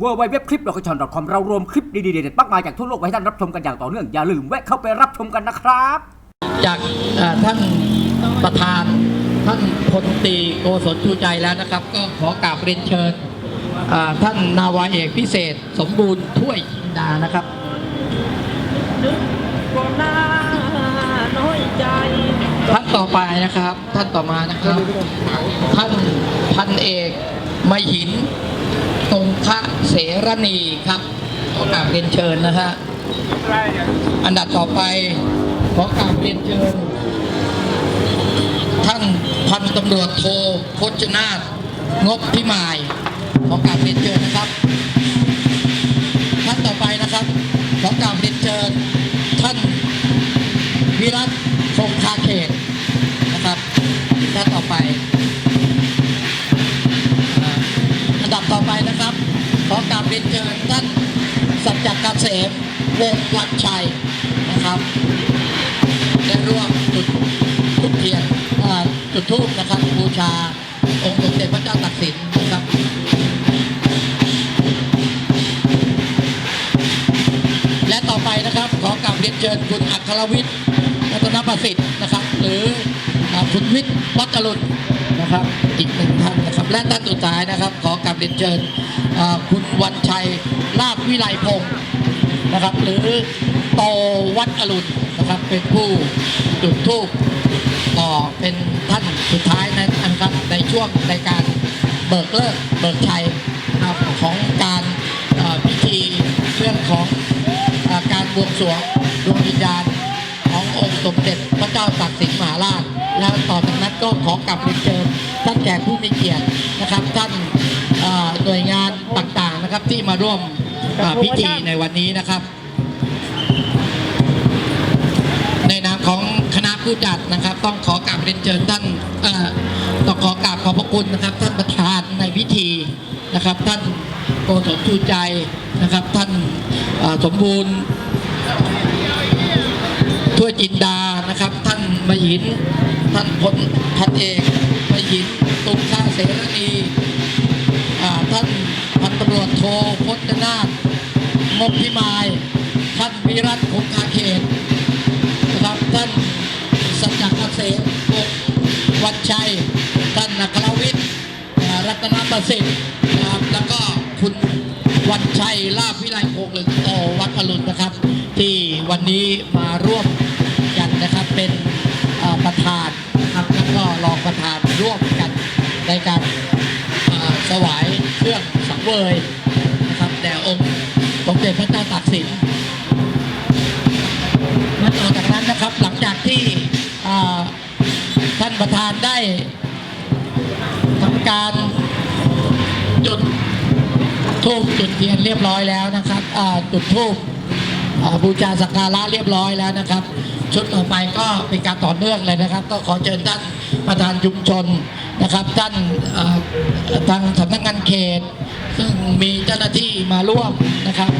w w w c l i p l o c a t i o n c o m เรารวมคลิปดีๆเด็ดๆมากมายจากทั่วโลกไว้ให้ท่านรับชมกันอย่างต่อเนื่อง อย่าลืมแวะเข้าไปรับชมกันนะครับ จากเอ่อท่านประธานท่านพลตรีโกศลชูใจแล้วนะครับ ก็ขอกราบเรียนเชิญอ่าท่านนาวาเอกพิเศษ สมบูรณ์ถ้วยจินดานะครับ ก็น่าน้อยใจ ท่านต่อไปนะครับ ท่านต่อมานะครับ ท่านพันเอกมหิน ทรงคะเสรณีครับขอกราบเรียนเชิญนะฮะอันดับต่อไปขอกราบเรียนเชิญ ท่านพันตำรวจโทพจนาถงบพิมายขอกราบเรียนเชิญนะครับ ท่านต่อไปนะครับขอกราบเรียน ษมวงศ์วัชชัยนะครับได้ร่วมจุดทุกเทียนจุดทูปนะครับบูชาองค์สมเด็จพระเจ้าตากสินนะครับและต่อไปนะครับขอกราบเรียนเชิญคุณอัครวิทย์รัตนประสิทธิ์นะครับ หรือคุณวิทย์วัชรุณนะครับอีกหนึ่งท่านนะครับ และท่านสุดท้ายนะครับ ขอกราบเรียนเชิญคุณวันชัยลาภวิไลพงศ์ นะครับหรือโตวัดอรุณนะครับเป็นผู้จุดทูปต่อเป็นท่านสุดท้ายนะครับในช่วงในการเบิกเลิกเบิกชัยนะครับของการพิธีเรื่องของอการบวงสรวงดวงวิญญาณขององค์สมเด็จพระเจ้าตากสินมหาราชแล้วต่อจากนั้นก็ขอกลับเรียนเชิญท่านแขกผู้มีเกียรตินะครับท่านหน่วยงานต่างๆนะครับที่มาร่วม พิธีในวันนี้นะครับ ในนามของคณะผู้จัดนะครับ ต้องขอกราบเรียนเชิญท่านเอ่อต้องขอกราบขอบพระคุณนะครับ ท่านประธานในพิธีนะครับ ท่านโกศลชูใจนะครับ ท่านเอ่อสมบูรณ์ถ้วยจินดานะครับ ท่านมหินท่านพลพันเอกมหินตุงค่าเสรณีอ่า ท่านพันตำรวจโทพจนาถงบพิมาย ท่านวิรัตคงคาเขตนะครับท่านสัจจเกษมกงวัชชัย ท่านนักรวิทย์รัตนประสิทธิ์นะครับแล้วก็คุณวันชัยลาภวิไลพงหรือโตวัดอรุณนะครับ ที่วันนี้มาร่วมกันนะครับเป็นประธานนะครับแล้วก็รองประธานร่วมกัน วยนะครับแด่องค์สมเด็จพระเจ้าตากสินและต่อจากนั้นนะครับหลังจากที่ท่านประธานได้ทำการจุดทูบจุดเทียนเรียบร้อยแล้วนะครับจุดทูบบูชาสักการะเรียบร้อยแล้วนะครับ ชุดต่อไปก็เป็นการต่อเนื่องเลยนะครับ ก็ขอเชิญท่านประธานชุมชนนะครับท่านทางสำนักงานเขต ซึ่งมีเจ้าหน้าที่มาร่วมนะครับ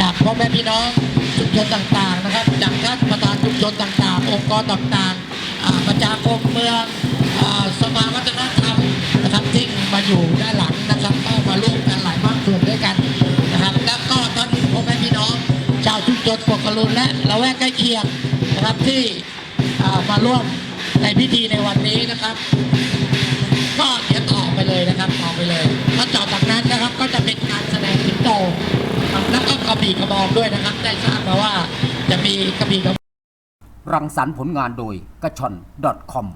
จากพ่อแม่พี่น้องชุมชนต่างๆนะครับ จากท่านประธานชุมชนต่างๆ องค์กรต่างๆ ประชาคมเมืองอ่าสภาวัฒนธรรมนะครับที่มาอยู่ด้านหลังนะครับก็มาร่วมกันหลายภาคส่วนด้วยกันนะครับ แล้วก็ท่านพ่อแม่พี่น้องชาวชุมชนปกกรุณและละแวกใกล้เคียงนะครับที่มาร่วมในพิธีในวันนี้นะครับ จะมีกระบี่กระรังสรรค์ผลงานโดยกระชอน .com